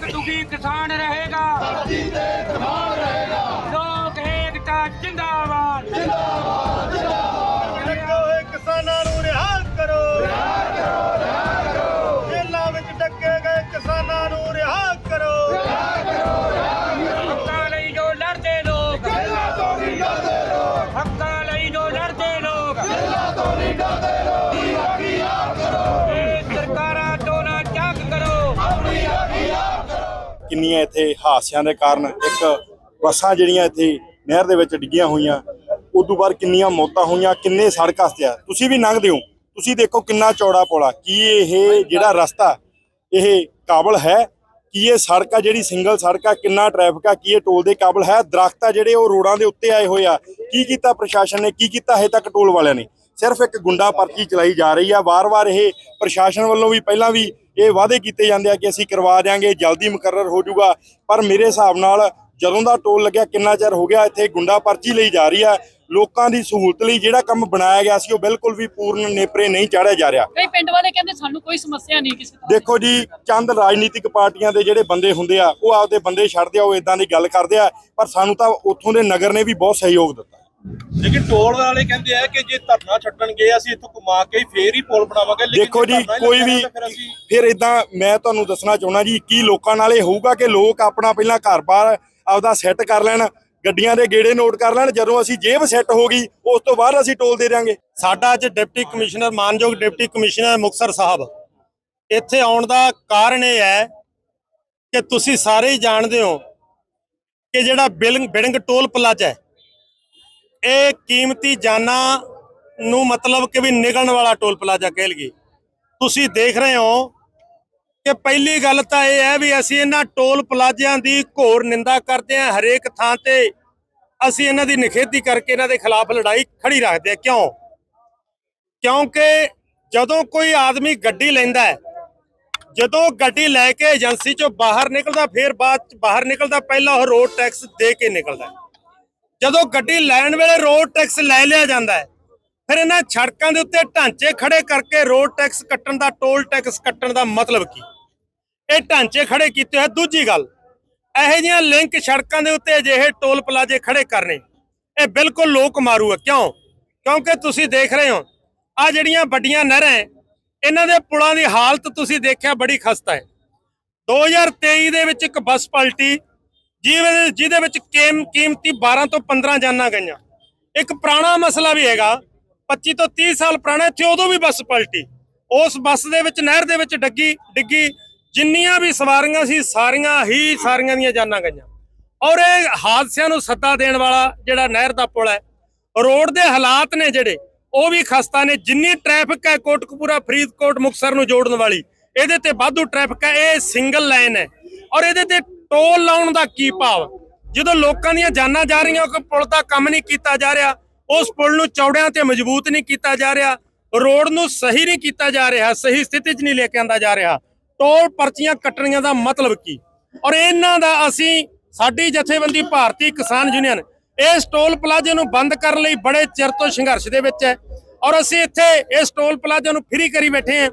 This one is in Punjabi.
ਤੱਕ ਦੁਖੀ ਕਿਸਾਨ ਰਹੇਗਾ। ਧਰਤੀ ਤੇ ਕਿਸਾਨ ਰਹੇਗਾ। ਲੋਕ ਏਕਤਾ ਜਿੰਦਾਬਾਦ। ਡੱਕੇ ਹੋਏ ਕਿਸਾਨਾਂ ਨੂੰ ਰਿਹਾ ਕਰੋ। ਰਿਹਾ ਕਰੋ ਰਿਹਾ ਕਰੋ। ਜੇਲ੍ਹਾਂ ਵਿੱਚ ਡੱਕੇ ਗਏ ਕਿਸਾਨਾਂ ਨੂੰ ਰਿਹਾ ਕਰੋ। ਹੱਕਾਂ ਲਈ ਜੋ ਲੜਦੇ ਲੋਕ। ਜੇਲਾਂ ਤੋਂ ਨਹੀਂ ਡਰਦੇ ਲੋਕ। ਹੱਕਾਂ ਲਈ ਜੋ ਲੜਦੇ ਲੋਕ। ਜੇਲਾਂ ਤੋਂ ਨਹੀਂ ਡਰਦੇ ਕਿੰਨੀਆਂ ਇੱਥੇ ਹਾਦਸਿਆਂ ਦੇ ਕਾਰਨ ਇੱਕ ਬੱਸਾਂ ਜਿਹੜੀਆਂ ਇੱਥੇ ਨਹਿਰ ਦੇ ਵਿੱਚ ਡਿੱਗੀਆਂ ਹੋਈਆਂ, ਉਦੋਂ ਬਾਅਦ ਕਿੰਨੀਆਂ ਮੌਤਾਂ ਹੋਈਆਂ, ਕਿੰਨੇ ਸੜਕ ਹਾਦਸੇ ਆ, ਤੁਸੀਂ ਵੀ ਲੰਘਦੇ ਹੋ। ਤੁਸੀਂ ਦੇਖੋ ਕਿੰਨਾ ਚੌੜਾ ਪੋਲਾ, ਕੀ ਇਹ ਜਿਹੜਾ ਰਸਤਾ, ਇਹ ਕਾਬਲ ਹੈ? ਕੀ ਇਹ ਸੜਕ ਆ ਜਿਹੜੀ ਸਿੰਗਲ ਸੜਕ ਆ, ਕਿੰਨਾ ਟ੍ਰੈਫਿਕ ਆ, ਕੀ ਇਹ ਟੋਲ ਦੇ ਕਾਬਲ ਹੈ? ਦਰਖਤ ਆ ਜਿਹੜੇ ਉਹ ਰੋਡਾਂ ਦੇ ਉੱਤੇ ਆਏ ਹੋਏ ਆ। ਕੀ ਕੀਤਾ ਪ੍ਰਸ਼ਾਸਨ ਨੇ, ਕੀ ਕੀਤਾ ਹਜੇ ਤੱਕ ਟੋਲ ਵਾਲਿਆਂ ਨੇ? ਸਿਰਫ ਇੱਕ ਗੁੰਡਾ ਪਰਚੀ ਚਲਾਈ ਜਾ ਰਹੀ ਆ। ਵਾਰ-ਵਾਰ ਇਹ ਪ੍ਰਸ਼ਾਸਨ ਵੱਲੋਂ ਵੀ ਪਹਿਲਾਂ ਵੀ ਇਹ ਵਾਅਦੇ ਕੀਤੇ ਜਾਂਦੇ ਆ ਕਿ ਅਸੀਂ ਕਰਵਾ ਦਿਆਂਗੇ ਜਲਦੀ ਮੁਕਰਰ ਹੋ ਜਾਊਗਾ। ਪਰ ਮੇਰੇ ਹਿਸਾਬ ਨਾਲ ਜਦੋਂ ਦਾ ਟੋਲ ਲੱਗਿਆ ਕਿੰਨਾ ਚਿਰ ਹੋ ਗਿਆ ਇੱਥੇ ਗੁੰਡਾ ਪਰਚੀ ਲਈ ਜਾ ਰਹੀ ਆ ਲੋਕਾਂ ਦੀ ਸਹੂਲਤ ਲਈ ਜਿਹੜਾ ਕੰਮ ਬਣਾਇਆ ਗਿਆ ਸੀ ਉਹ ਬਿਲਕੁਲ ਵੀ ਪੂਰਨ ਨੇਪਰੇ ਨਹੀਂ ਚਾੜਿਆ ਜਾ ਰਿਹਾ। ਕਈ ਪਿੰਡ ਵਾਲੇ ਕਹਿੰਦੇ ਸਾਨੂੰ ਕੋਈ ਸਮੱਸਿਆ ਨਹੀਂ ਕਿਸੇ ਤਰ੍ਹਾਂ ਦੇਖੋ ਜੀ ਚੰਦ ਰਾਜਨੀਤਿਕ ਪਾਰਟੀਆਂ ਦੇ ਜਿਹੜੇ ਬੰਦੇ ਹੁੰਦੇ ਆ ਉਹ ਆਪਦੇ ਬੰਦੇ ਛੱਡਦੇ ਆ ਉਹ ਇਦਾਂ ਦੀ ਗੱਲ ਕਰਦੇ ਆ ਪਰ ਸਾਨੂੰ ਤਾਂ ਉੱਥੋਂ ਦੇ ਨਗਰ ਨੇ ਵੀ ਬਹੁਤ ਸਹਿਯੋਗ ਦਿੱਤਾ। ਲੇਕਿਨ ਟੋਲ ਵਾਲੇ ਕਹਿੰਦੇ ਆ ਕਿ ਜੇ ਧਰਨਾ ਛੱਡਣਗੇ ਅਸੀਂ ਇੱਥੋਂ ਘੁਮਾ ਕੇ ਹੀ ਫੇਰ ਹੀ ਪੁਲ ਬਣਾਵਾਂਗੇ। ਲੇਕਿਨ ਦੇਖੋ ਜੇ ਕੋਈ ਵੀ ਫਿਰ ਇਦਾਂ ਮੈਂ ਤੁਹਾਨੂੰ ਦੱਸਣਾ ਚਾਹੁੰਦਾ ਜੀ ਕੀ ਲੋਕਾਂ ਨਾਲ ਇਹ ਹੋਊਗਾ ਕਿ ਲੋਕ ਆਪਣਾ ਪਹਿਲਾਂ ਘਰ-ਬਾਰ ਆਪਦਾ ਸੈੱਟ ਕਰ ਲੈਣ ਗੱਡੀਆਂ ਦੇ ਗੇੜੇ ਨੋਟ ਕਰ ਲੈਣ ਜਦੋਂ ਅਸੀਂ ਜੇਬ ਸੈੱਟ ਹੋ ਗਈ ਉਸ ਤੋਂ ਬਾਅਦ ਅਸੀਂ ਟੋਲ ਦੇ ਦਿਆਂਗੇ। ਸਾਡਾ ਅੱਜ ਡਿਪਟੀ ਕਮਿਸ਼ਨਰ ਮਾਨਯੋਗ ਡਿਪਟੀ ਕਮਿਸ਼ਨਰ ਮੁਕਤਸਰ ਸਾਹਿਬ ਇੱਥੇ ਆਉਣ ਦਾ ਕਾਰਨ ਇਹ ਹੈ ਕਿ ਤੁਸੀਂ ਸਾਰੇ ਹੀ ਜਾਣਦੇ ਹੋ ਕਿ ਜਿਹੜਾ ਬਿਲਿੰਗ ਬਿਡਿੰਗ ਟੋਲ ਪਲਾਜ਼ਾ ਹੈ ਇਹ ਕੀਮਤੀ ਜਾਨਾਂ ਨੂੰ ਮਤਲਬ ਕਿ ਵੀ ਨਿਗਲਣ ਵਾਲਾ ਟੋਲ ਪਲਾਜ਼ਾ ਕਹਿ ਲਈਏ। ਤੁਸੀਂ ਦੇਖ ਰਹੇ ਹੋ ਕਿ ਪਹਿਲੀ ਗੱਲ ਤਾਂ ਇਹ ਹੈ ਵੀ ਅਸੀਂ ਇਹਨਾਂ ਟੋਲ ਪਲਾਜ਼ਿਆਂ ਦੀ ਘੋਰ ਨਿੰਦਾ ਕਰਦੇ ਹਾਂ, ਹਰੇਕ ਥਾਂ ਤੇ ਅਸੀਂ ਇਹਨਾਂ ਦੀ ਨਿਖੇਧੀ ਕਰਕੇ ਇਹਨਾਂ ਦੇ ਖਿਲਾਫ ਲੜਾਈ ਖੜੀ ਰੱਖਦੇ ਹਾਂ। ਕਿਉਂ? ਕਿਉਂਕਿ ਜਦੋਂ ਕੋਈ ਆਦਮੀ ਗੱਡੀ ਲੈਂਦਾ ਹੈ, ਜਦੋਂ ਗੱਡੀ ਲੈ ਕੇ ਏਜੰਸੀ ਚੋਂ ਬਾਹਰ ਨਿਕਲਦਾ, ਫਿਰ ਬਾਅਦ ਚ ਬਾਹਰ ਨਿਕਲਦਾ, ਪਹਿਲਾਂ ਉਹ ਰੋਡ ਟੈਕਸ ਦੇ ਕੇ ਨਿਕਲਦਾ ਜਦੋਂ ਗੱਡੀ ਲੈਣ ਵੇਲੇ ਰੋਡ ਟੈਕਸ ਲੈ ਲਿਆ ਜਾਂਦਾ ਹੈ ਫਿਰ ਇਹਨਾਂ ਸੜਕਾਂ ਦੇ ਉੱਤੇ ਢਾਂਚੇ ਖੜੇ ਕਰਕੇ ਰੋਡ ਟੈਕਸ ਕੱਟਣ ਦਾ ਟੋਲ ਟੈਕਸ ਕੱਟਣ ਦਾ ਮਤਲਬ ਕੀ? ਇਹ ਢਾਂਚੇ ਖੜੇ ਕੀਤੇ ਹੋਏ। ਦੂਜੀ ਗੱਲ ਇਹੋ ਜਿਹੀਆਂ ਲਿੰਕ ਸੜਕਾਂ ਦੇ ਉੱਤੇ ਅਜਿਹੇ ਟੋਲ ਪਲਾਜ਼ੇ ਖੜੇ ਕਰਨੇ ਇਹ ਬਿਲਕੁਲ ਲੋਕ ਮਾਰੂ ਹੈ। ਕਿਉਂ? ਕਿਉਂਕਿ ਤੁਸੀਂ ਦੇਖ ਰਹੇ ਹੋ ਆ ਜਿਹੜੀਆਂ ਵੱਡੀਆਂ ਨਹਿਰਾਂ ਹੈ, ਇਹਨਾਂ ਦੇ ਪੁਲਾਂ ਦੀ ਹਾਲਤ ਤੁਸੀਂ ਦੇਖਿਆ ਬੜੀ ਖਸਤਾ ਹੈ। 2023 ਦੇ ਵਿੱਚ ਇੱਕ ਬੱਸ ਪਲਟੀ ਜਿਵੇਂ ਜਿਹਦੇ ਵਿੱਚ ਕੀਮ- ਕੀਮਤੀ 12 ਤੋਂ 15 ਜਾਨਾਂ ਗਈਆਂ। ਇੱਕ ਪੁਰਾਣਾ ਮਸਲਾ ਵੀ ਹੈਗਾ 25 ਤੋਂ 30 ਸਾਲ ਪੁਰਾਣਾ, ਇੱਥੇ ਉਦੋਂ ਵੀ ਬੱਸ ਪਲਟੀ। ਉਸ ਬੱਸ ਦੇ ਵਿੱਚ, ਨਹਿਰ ਦੇ ਵਿੱਚ ਡੱਗੀ, ਡਿੱਗੀ, ਜਿੰਨੀਆਂ ਵੀ ਸਵਾਰੀਆਂ ਸੀ, ਸਾਰੀਆਂ ਹੀ ਸਾਰੀਆਂ ਦੀਆਂ ਜਾਨਾਂ ਗਈਆਂ। ਔਰ ਇਹ ਹਾਦਸਿਆਂ ਨੂੰ ਸੱਦਾ ਦੇਣ ਵਾਲਾ ਜਿਹੜਾ ਨਹਿਰ ਦਾ ਪੁਲ ਹੈ, ਰੋਡ ਦੇ ਹਾਲਾਤ ਨੇ ਜਿਹੜੇ, ਉਹ ਵੀ ਖਸਤਾ ਨੇ। ਜਿੰਨੀ ਟ੍ਰੈਫਿਕ ਹੈ ਕੋਟਕਪੂਰਾ, ਫਰੀਦਕੋਟ ਮੁਕਸਰ ਨੂੰ ਜੋੜਨ ਵਾਲੀ, ਇਹਦੇ ਤੇ ਵਾਧੂ ਟ੍ਰੈਫਿਕ ਹੈ, ਇਹ ਸਿੰਗਲ ਲਾਈਨ ਹੈ। ਔਰ ਇਹਦੇ ਤੇ ਟੋਲ ਲਾਉਣ ਦਾ ਕੀ ਭਾਵ? ਜਦੋਂ ਲੋਕਾਂ ਦੀਆਂ ਜਾਨਾਂ ਜਾ ਰਹੀਆਂ ਕੋਈ ਪੁਲ ਦਾ ਕੰਮ ਨਹੀਂ ਕੀਤਾ ਜਾ ਰਿਹਾ, ਉਸ ਪੁਲ ਨੂੰ ਚੌੜਿਆਂ ਤੇ ਮਜ਼ਬੂਤ ਨਹੀਂ ਕੀਤਾ ਜਾ ਰਿਹਾ, ਰੋਡ ਨੂੰ ਸਹੀ ਨਹੀਂ ਕੀਤਾ ਜਾ ਰਿਹਾ, ਸਹੀ ਸਥਿਤੀ 'ਚ ਨਹੀਂ ਲੈ ਕੇ ਆਂਦਾ ਜਾ ਰਿਹਾ, ਟੋਲ ਪਰਚੀਆਂ ਕੱਟਣੀਆਂ ਦਾ ਮਤਲਬ ਕੀ? ਔਰ ਇਹਨਾਂ ਦਾ ਅਸੀਂ, ਸਾਡੀ ਜਥੇਬੰਦੀ ਭਾਰਤੀ ਕਿਸਾਨ ਯੂਨੀਅਨ, ਇਸ ਟੋਲ ਪਲਾਜ਼ੇ ਨੂੰ ਬੰਦ ਕਰਨ ਲਈ ਬੜੇ ਚਿਰ ਤੋਂ ਸੰਘਰਸ਼ ਦੇ ਵਿੱਚ ਹੈ, ਔਰ ਅਸੀਂ ਇੱਥੇ ਇਸ ਟੋਲ ਪਲਾਜ਼ੇ ਨੂੰ ਫ੍ਰੀ ਕਰੀ ਬੈਠੇ ਹਾਂ।